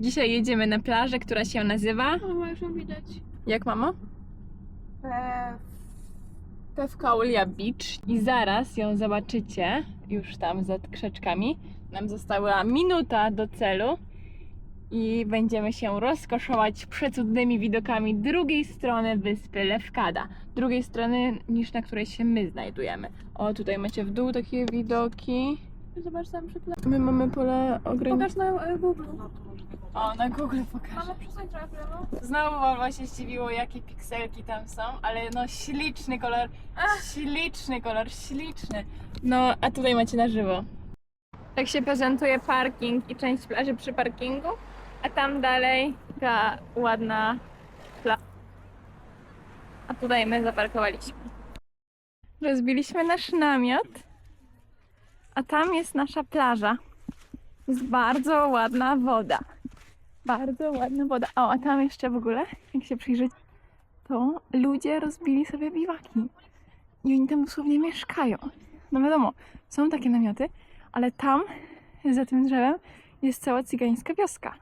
Dzisiaj jedziemy na plażę, która się nazywa. Mama już ją widać. Jak mamo? Pewkaulia Beach. I zaraz ją zobaczycie, już tam za krzaczkami. Nam została minuta do celu. I będziemy się rozkoszować przecudnymi widokami drugiej strony wyspy Lewkada. Drugiej strony niż na której się my znajdujemy. O, tutaj macie w dół takie widoki. Zobacz tam przy. My mamy pole ograniczone. Pokaż na e, Google. O, na Google pokażę. Mama przestań trochę w lewo. Znowu Volvo się zdziwiło, jakie pikselki tam są, ale no śliczny kolor, śliczny kolor, śliczny. No, a tutaj macie na żywo. Tak się prezentuje parking i część plaży przy parkingu, a tam dalej taka ładna plaża. A tutaj my zaparkowaliśmy. Rozbiliśmy nasz namiot, a tam jest nasza plaża. Jest bardzo ładna woda. Bardzo ładna woda. O, a tam jeszcze w ogóle, jak się przyjrzeć, to ludzie rozbili sobie biwaki. I oni tam dosłownie mieszkają. No wiadomo, są takie namioty, ale tam, za tym drzewem, jest cała cygańska wioska.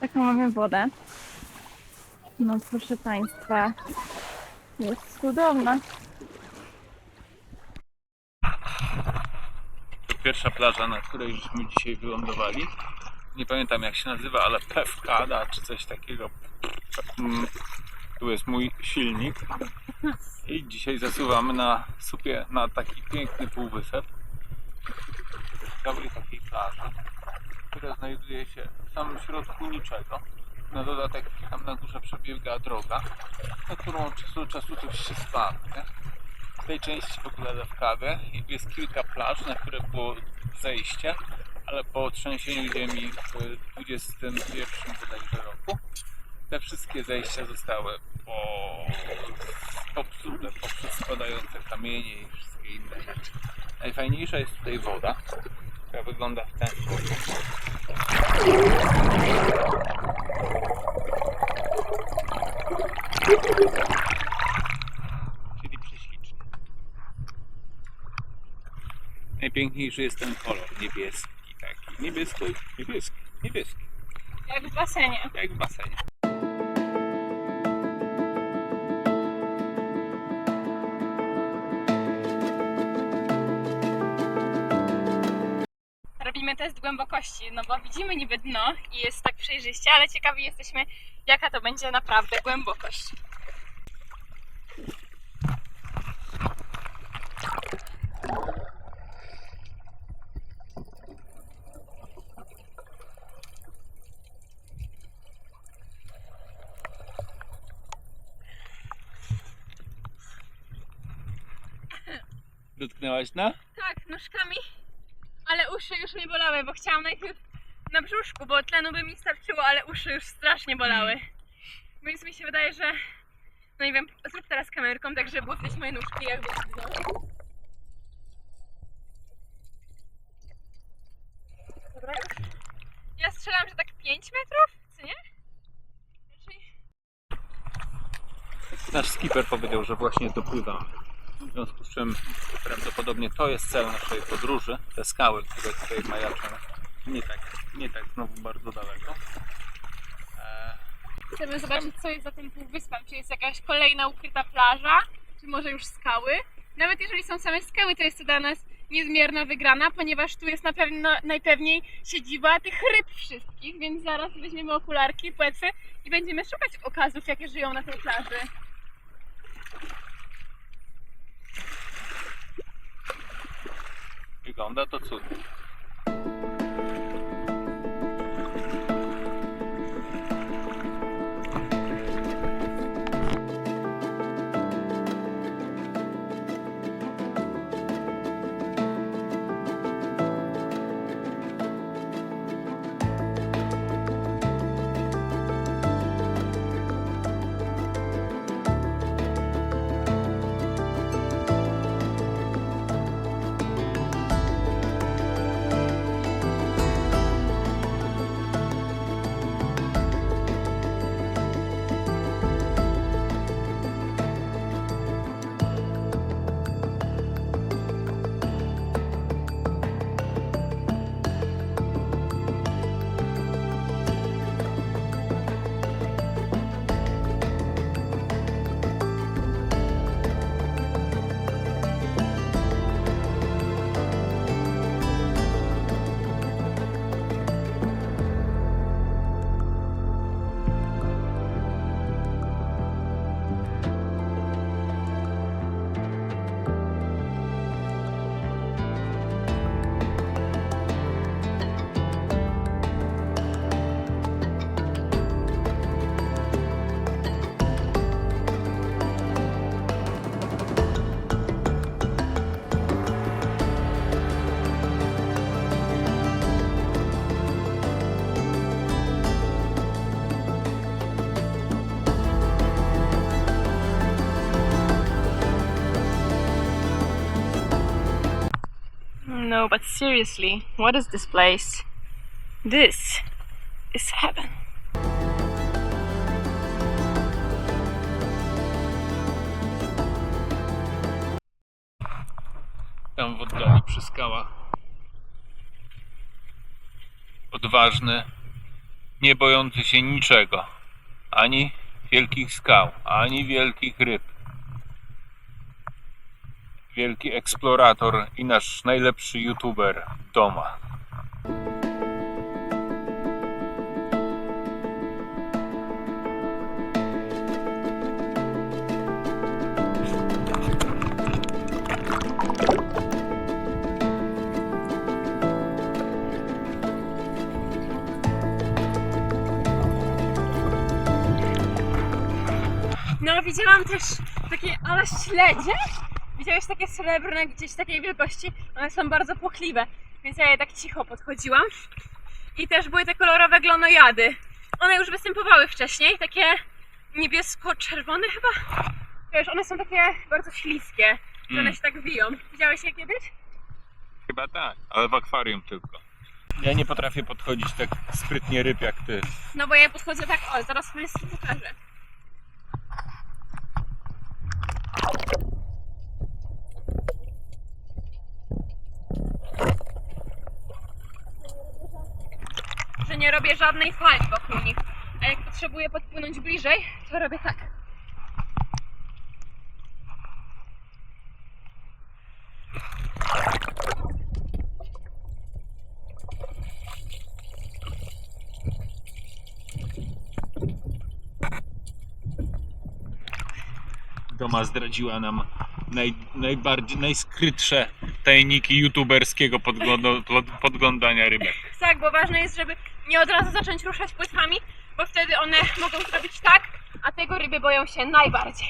Taką mamy wodę. No proszę Państwa, jest cudowna. Pierwsza plaża, na której żeśmy dzisiaj wylądowali. Nie pamiętam jak się nazywa, ale Pewkada czy coś takiego. Mm, Tu jest mój silnik. I dzisiaj zasuwamy na supie, na taki piękny półwysep. Ciekawej takiej plaży, która znajduje się w samym środku niczego. Na dodatek tam na górze przebiega droga, na którą od czasu do czasu coś się spadnie. W tej części w ogóle Lewkady jest kilka plaż, na które było zejście, ale po trzęsieniu ziemi w 21 bodajże roku te wszystkie zejścia zostały po, popsute poprzez spadające kamienie i wszystkie inne rzeczy. Najfajniejsza jest tutaj woda, która wygląda w ten sposób. Czyli prześlicznie. Najpiękniejszy jest ten kolor niebieski, taki niebiesko, niebieski, niebieski, Jak w basenie. jak w basenie. Robimy test głębokości, no bo widzimy niby dno i jest tak przejrzyście, ale ciekawi jesteśmy, jaka to będzie naprawdę głębokość. Dotknęłaś na? Tak, nóżkami, ale uszy już mnie bolały, bo chciałam najpierw na brzuszku, bo tlenu by mi starczyło, ale uszy już strasznie bolały. Więc mi się wydaje, że no nie wiem, zrób teraz kamerką, tak żeby było widać moje nóżki jakby no. Dobra, już. Ja strzelam, że tak 5 metrów, co nie? Raczej... Nasz skipper powiedział, że właśnie dopływam. W związku z czym prawdopodobnie to jest cel naszej podróży. Te skały, które tutaj majaczą. Nie tak, nie tak znowu bardzo daleko. E, Chcemy zobaczyć, co jest za tym półwyspem. Czy jest jakaś kolejna ukryta plaża, czy może już skały. Nawet jeżeli są same skały, to jest to dla nas niezmierna wygrana, ponieważ tu jest na pewno najpewniej siedziba tych ryb wszystkich, więc zaraz weźmiemy okularki, płetwy i będziemy szukać okazów, jakie żyją na tej plaży. Wygląda to cudnie. No, but seriously, what is this place? This is heaven. Tam w oddali przy skałach. Odważny, nie bojący się niczego. Ani wielkich skał, ani wielkich ryb. Wielki eksplorator i nasz najlepszy youtuber Doma. No, widziałam też takie ale śledzie. Widziałeś takie srebrne gdzieś takiej wielkości? One są bardzo płochliwe, więc ja je tak cicho podchodziłam. I też były te kolorowe glonojady. One już występowały wcześniej, takie niebiesko-czerwone chyba. Wiesz, one są takie bardzo śliskie, że one Mm. się tak wiją. Widziałeś je kiedyś? Chyba tak, ale w akwarium tylko. Ja nie potrafię podchodzić tak sprytnie ryb jak ty. No bo ja podchodzę tak, o, zaraz Państwu pokażę. Że nie robię żadnej fali wokół nich. A jak potrzebuję podpłynąć bliżej, to robię tak. Doma zdradziła nam naj, najbardziej, najskrytsze tajniki youtuberskiego podgląda, pod- podglądania rybek. Tak, bo ważne jest, żeby nie od razu zacząć ruszać płytami, bo wtedy one mogą zrobić tak, a tego ryby boją się najbardziej.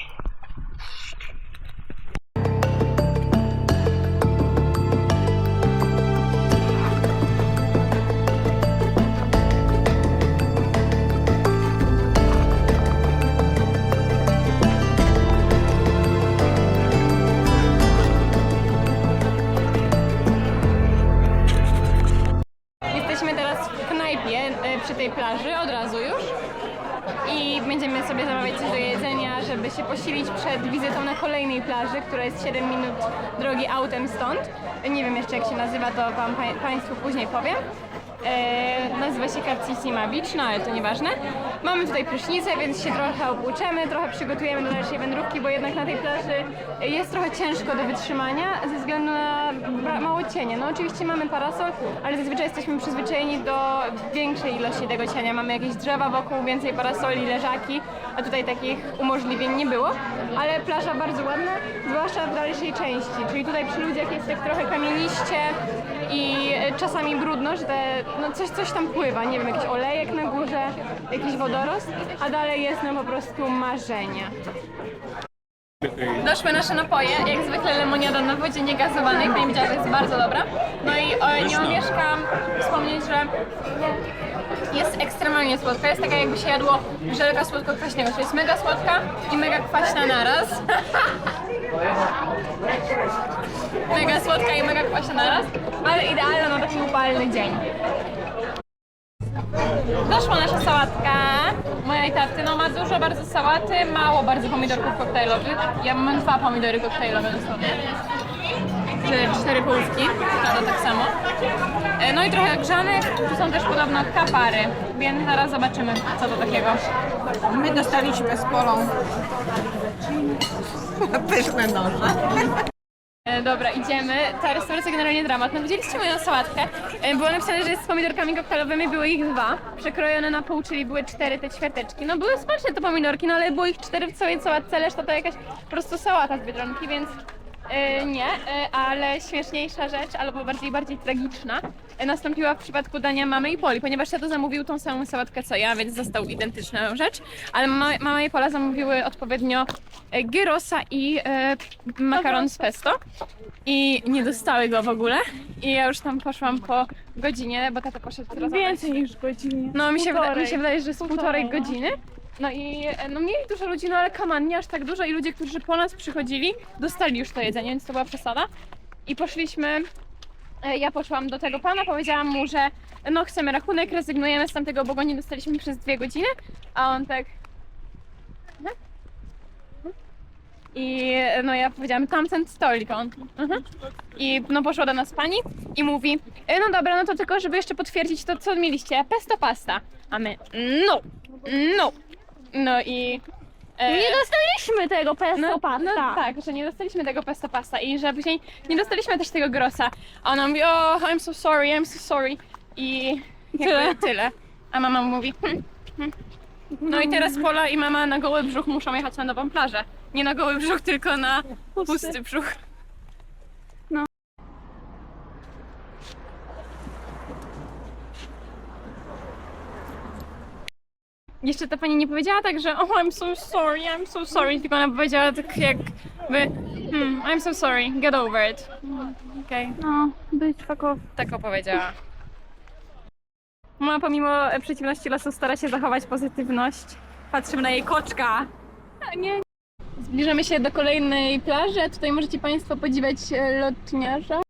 Jesteśmy teraz w knajpie e, przy tej plaży, od razu już. I będziemy sobie zamawiać coś do jedzenia, żeby się posilić przed wizytą na kolejnej plaży, która jest 7 minut drogi autem stąd. Nie wiem jeszcze jak się nazywa, to Wam pa- Państwu później powiem. E, nazywa się Cartissima Beach, no ale to nieważne. Mamy tutaj prysznicę, więc się trochę opłuczemy, trochę przygotujemy do dalszej wędrówki, bo jednak na tej plaży jest trochę ciężko do wytrzymania ze względu na mało cienia. No oczywiście mamy parasol, ale zazwyczaj jesteśmy przyzwyczajeni do większej ilości tego cienia. Mamy jakieś drzewa wokół, więcej parasoli, leżaki, a tutaj takich umożliwień nie było. Ale plaża bardzo ładna, zwłaszcza w dalszej części, czyli tutaj przy ludziach jest tak trochę kamieniście i e, czasami brudno, że te, no coś, coś tam pływa, nie wiem, jakiś olejek na górze, jakiś wodorost, a dalej jest no po prostu marzenie. Doszły nasze napoje, jak zwykle lemoniada na wodzie niegazowanej, pani widziała, że jest bardzo dobra. No i o, nie omieszkam wspomnieć, że jest ekstremalnie słodka. Jest taka jakby się jadło żelka słodko-kwaśnego, czyli jest mega słodka i mega kwaśna naraz. mega słodka i mega kwaśna naraz, ale idealna na taki upalny dzień. Doszła nasza sałatka mojej taty. No ma dużo bardzo sałaty, mało bardzo pomidorków koktajlowych. Ja mam dwa pomidory koktajlowe dosłownie. Czy cztery połówki, prawda tak samo. E, No i trochę grzanek, tu są też podobno kapary, więc zaraz zobaczymy co to takiego. My dostaliśmy z polą pyszne noże. E, dobra, idziemy. Ta restauracja generalnie dramat. No widzieliście moją sałatkę? E, było napisane, że jest z pomidorkami koktajlowymi, były ich dwa. Przekrojone na pół, czyli były cztery te ćwiarteczki. No były smaczne te pomidorki, no ale było ich cztery w całej sałatce, reszta to jakaś po prostu sałata z Biedronki, więc e, nie. E, ale śmieszniejsza rzecz, albo bardziej, bardziej tragiczna, nastąpiła w przypadku dania mamy i Poli, ponieważ ja to zamówił tą samą sałatkę co ja, więc został identyczna rzecz, ale mama, mama i Pola zamówiły odpowiednio gyrosa i e, makaron z pesto i nie dostały go w ogóle. I ja już tam poszłam po godzinie, bo tata poszedł teraz. Więcej niż godzinie. No mi się, wyda- mi się wydaje, że z półtorej Półtorej, no. godziny. No i e, no mieli dużo ludzi, no ale kaman, nie aż tak dużo i ludzie, którzy po nas przychodzili, dostali już to jedzenie, więc to była przesada. I poszliśmy e, ja poszłam do tego pana, powiedziałam mu, że no chcemy rachunek, rezygnujemy z tamtego, bo go nie dostaliśmy przez dwie godziny, a on tak... "Mhm. Mhm". I no ja powiedziałam tamten stolik, on... Mhm. I no poszła do nas pani i mówi, "E, no dobra, no to tylko żeby jeszcze potwierdzić to, co mieliście, pesto pasta. A my, no, no. No i... e, Nie dostaliśmy tego pesto no, pasta. no tak, że nie dostaliśmy tego pesto pasta i że później nie dostaliśmy też tego grossa. A ona mówi, o, I'm so sorry, I'm so sorry. I tyle. tyle. A mama mówi, hm, hm. no i teraz Pola i mama na goły brzuch muszą jechać na nową plażę. Nie na goły brzuch, tylko na pusty brzuch. No. Jeszcze ta pani nie powiedziała tak, że oh I'm so sorry, I'm so sorry, tylko ona powiedziała tak jakby hmm, I'm so sorry, get over it. Okej. No, być fakow. Tak opowiedziała. Mama pomimo przeciwności losu stara się zachować pozytywność. Patrzymy na jej koczka. Nie. Zbliżamy się do kolejnej plaży, tutaj możecie Państwo podziwiać e, lotniarza.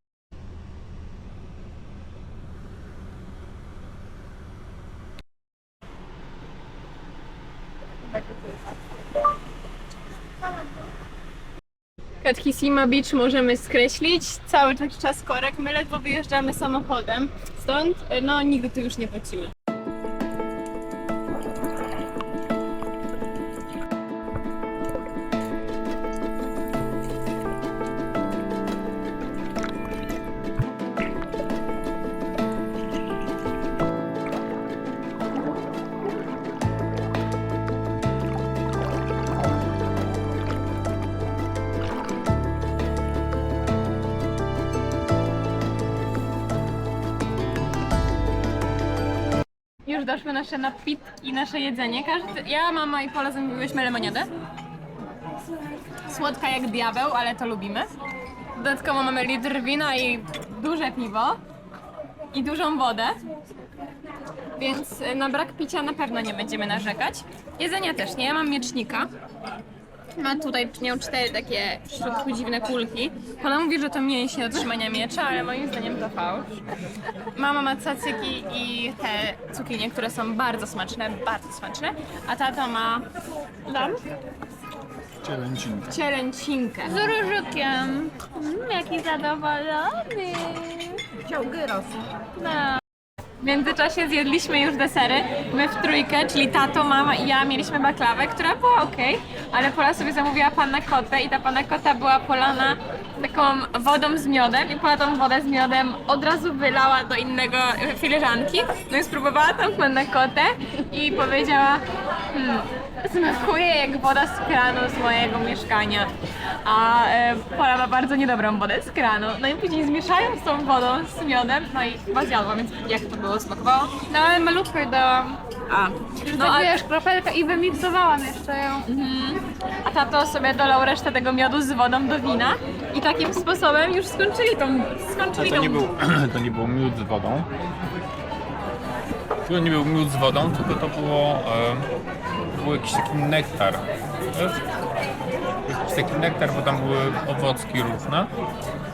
Katkisima Beach możemy skreślić. Cały czas korek. My ledwo wyjeżdżamy samochodem. Stąd, e, no, nigdy tu już nie wrócimy. Doszły nasze napitki, nasze jedzenie. Każdy, ja, mama i Pola zamówiłyśmy lemoniadę. Słodka jak diabeł, ale to lubimy. Dodatkowo mamy litr wina i duże piwo. I dużą wodę. Więc na brak picia na pewno nie będziemy narzekać. Jedzenia też nie. Ja mam miecznika. Ma tutaj miał cztery takie w środku dziwne kulki. Ona mówi, że to mięśnie do trzymania miecza, ale moim zdaniem to fałsz. Mama ma cacyki i te cukinie, które są bardzo smaczne, bardzo smaczne. A tato ma lam? Cielęcinka. cielęcinkę. Z różukiem. Mm, jaki zadowolony. Chciał gyros. No. W międzyczasie zjedliśmy już desery. My w trójkę, czyli tato, mama i ja mieliśmy baklawę, która była ok, ale Pola sobie zamówiła panna kotę i ta panna kota była polana taką wodą z miodem i Pola tą wodę z miodem od razu wylała do innego e, filiżanki. No i spróbowała tą pannę kotę i powiedziała hmm, smakuje jak woda z kranu z mojego mieszkania. A e, Pola ma bardzo niedobrą wodę z kranu. No i później zmieszając tą wodą z miodem, no i chyba zjadła, więc jak to było, smakowało? No ale malutko jej dałam. A, No no a, wiesz, kropelkę i wymiksowałam jeszcze ją. a tato sobie dolał resztę tego miodu z wodą do wina i takim sposobem już skończyli tą, skończyli To tą nie, był, to nie był miód z wodą. To nie był miód z wodą, tylko to było, e, był jakiś taki nektar. Jakiś taki nektar, bo tam były owocki różne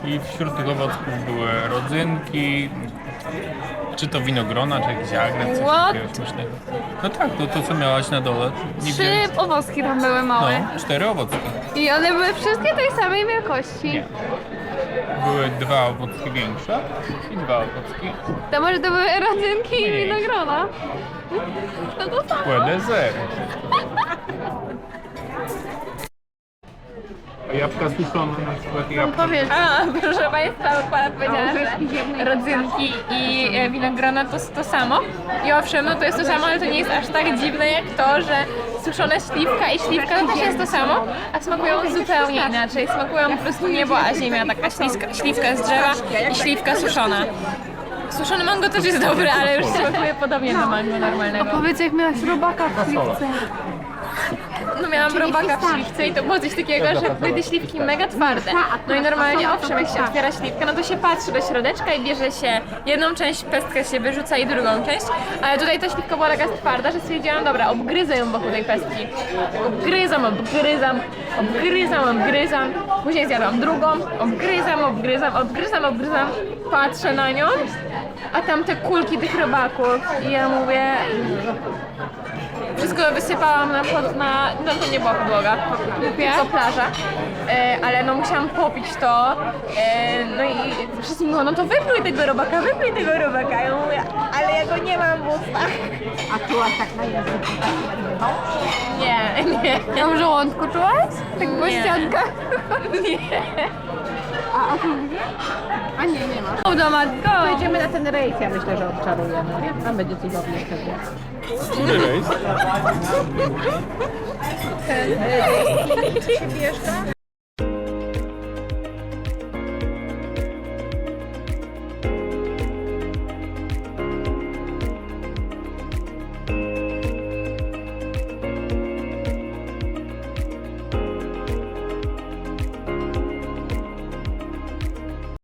i wśród tych owocków były rodzynki, czy to winogrona, czy jakiś agres, coś What? takiego śmiesznego. No tak, to, to co miałaś na dole. Nie Trzy wiem. owocki tam były małe. No, cztery owocki. I one były wszystkie tej samej wielkości. Nie. Były dwa owocki większe i dwa owocki To może to były rodzynki i winogrona. No to samo. Kłe deser. A jabłka suszone na przykład jabłka. Powiedz. A, proszę Państwa, Pana powiedziała, że rodzynki i e, winogrona to to samo. I owszem, no to jest to samo, ale to nie jest aż tak dziwne jak to, że suszone śliwka i śliwka to też jest to samo, a smakują zupełnie inaczej. Smakują po prostu niebo, a ziemia, taka śliwka, śliwka z drzewa i śliwka suszona. Suszone mango też jest dobre, ale już smakuje podobnie do mango normalnego. Powiedz jak miałaś robaka w Fasola. No miałam robaka w śliwce i to było coś takiego, że były te śliwki mega twarde. No i normalnie owszem, jak się otwiera śliwkę, no to się patrzy do środeczka i bierze się jedną część pestkę się wyrzuca i drugą część, ale tutaj ta śliwka była taka twarda, że stwierdziłam, dobra, obgryzę ją wokół tej pestki. Obgryzam, obgryzam, obgryzam, obgryzam. Później zjadłam drugą, obgryzam, obgryzam, obgryzam, obgryzam. Patrzę na nią, a tam te kulki tych robaków i ja mówię, wszystko wysypałam na, pod, na no to nie była podłoga, tylko plaża, e, ale no musiałam popić to, e, no i wszyscy mówią, no to wypluj tego robaka, wypluj tego robaka, ja mówię, ale ja go nie mam w ustach. A czułaś tak na języku taki? Nie, nie, A w żołądku czułaś? Tak po ściankach? nie. A? A nie, nie ma. O, do matko. Pojedziemy na ten rejs, ja myślę, że odczarujemy. Tam będzie cudownie wtedy. Który rejs?